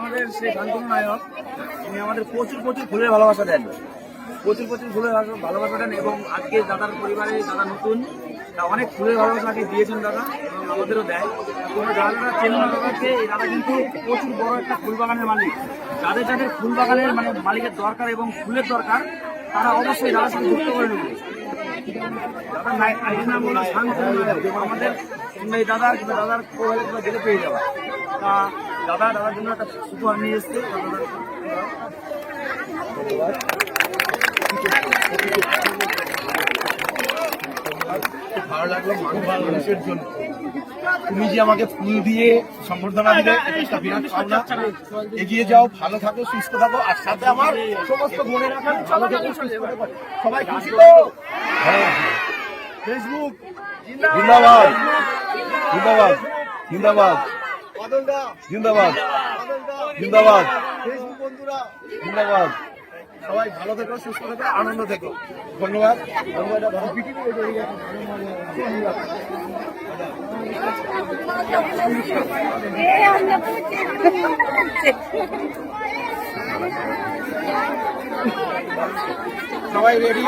আমাদের সেই শান্তনু নায়ক উনি আমাদের প্রচুর প্রচুর ফুলের ভালোবাসা দেন। প্রচুর প্রচুর ফুলের ভালোবাসা দেন এবং আজকে দাদার পরিবারে দাদা নতুন অনেক ফুলের ভালোবাসা আগে দিয়েছেন দাদা এবং আমাদেরও দেয়। তোমরা যারা যারা চেনো না দাদাকে, এই দাদা কিন্তু প্রচুর বড় একটা ফুল বাগানের মালিক। যাদের যাদের ফুল বাগানের মানে মালিকের দরকার এবং ফুলের দরকার, তারা অবশ্যই দাদার সাথে যুক্ত করে নেবে। আমাদের এই দাদা দাদার পেয়ে যাওয়া। তা দাদা দাদার জন্য একটা সুপার নিয়ে এসছে। ভালো লাগল মানুষ মানুষের জন্য। তুমি যে আমাকে ফুল দিয়ে সম্বর্ধনা দিলে একটা বিরাট পাওনা। এগিয়ে যাও ভালো থাকো সুস্থ থাকো আর সাথে আমার সমস্ত মনে রাখার ভালো থাকো সুস্থ থাকো সবাই খুশি তো? ফেসবুক। জিন্দাবাদ। জিন্দাবাদ। জিন্দাবাদ। জিন্দাবাদ। জিন্দাবাদ। ফেসবুক বন্ধুরা। জিন্দাবাদ। সবাই ভালো থেকো সুস্থ থেকো আনন্দ থেকো। ধন্যবাদ। সবাই রেডি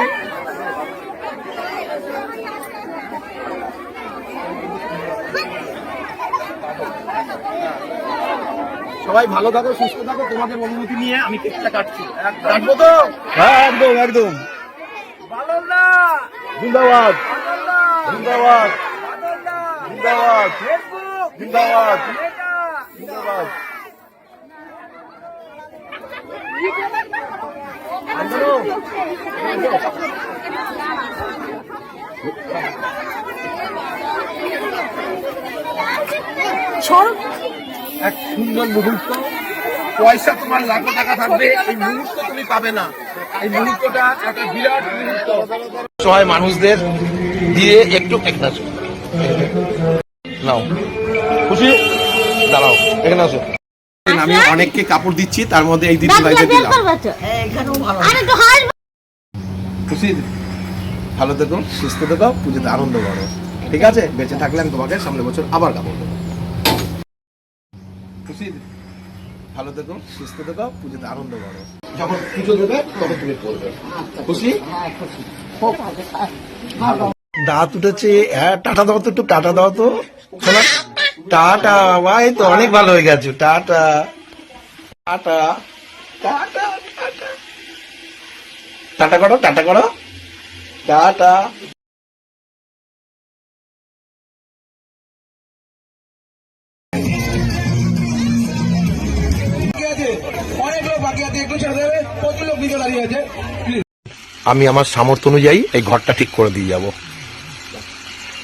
সবাই ভালো থাকো সুস্থ থাকো তোমাদের অনুমতি নিয়ে আমি কেকটা কাটছি। কাটবো তো? হ্যাঁ একদম একদম। বাদলদা জিন্দাবাদ। বাদলদা জিন্দাবাদ। জিন্দাবাদ। জিন্দাবাদ। মেটা! জিন্দাবাদ। এক সুন্দর মুহূর্ত। পয়সা তোমার লাখো টাকা থাকবে এই মুহূর্ত তুমি পাবে না। এই মুহূর্তটা একটা বিরাট মুহূর্ত। সহায় মানুষদের দিয়ে একটু একটা নাও। খুশি? দাঁড়াও এখানে আসো। আমি অনেককে কাপড় দিচ্ছি তার মধ্যে এই দিদি ভাইকে দিলাম। খুশি? ভালো থেকো সুস্থ থেকো পুজোতে আনন্দ করো। ঠিক আছে? বেঁচে থাকলে আমি তোমাকে সামনে বছর আবার কাপড় দেবো। খুশি ভালো থেকো সুস্থ থেকো পুজোতে আনন্দ করো। যখন পুজো দেবে তখন তুমি পড়বে খুশি? দাঁত উঠেছে হ্যাঁ টাটা দাও তো একটু টাটা দাও তো। শোনা টাটা ভাই তো অনেক ভালো হয়ে গেছো। Tata tata tata tata. Tata করো টাটা করো। টাটা। আমি আমার সামর্থ্য অনুযায়ী এই ঘরটা ঠিক করে দিয়ে যাব।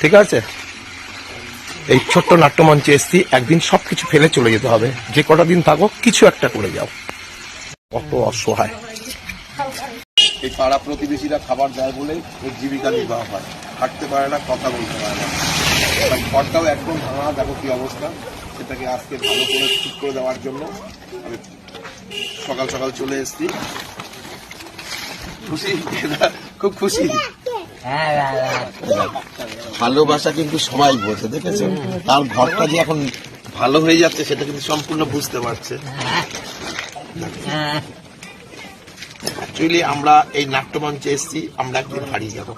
ঠিক আছে? এই ছোট্ট নাট্যমঞ্চে এসছি একদিন সবকিছু ফেলে চলে যেতে হবে। যে কটা দিন থাকো কিছু একটা করে যাও। কত অসহায়। এই পাড়া প্রতিবেশীরা খাবার দেয় বলেই এর জীবিকা নির্বাহ হয়। হাঁটতে পারে না কথা বলতে পারে না। ঘরটাও একদম ভাঙা দেখো কি অবস্থা। সেটাকে আজকে ভালো করে ঠিক করে দেওয়ার জন্য আমি সকাল সকাল চলে এসেছি। খুশি? খুব খুশি? ভালোবাসা কিন্তু সবাই বোঝে দেখেছ তার ঘরটা যে এখন ভালো হয়ে যাচ্ছে, সেটা কিন্তু সম্পূর্ণ বুঝতে পারছে। অ্যাকচুয়ালি আমরা এই নাট্যমঞ্চে এসেছি, আমরা একদিন হারিয়ে যাব।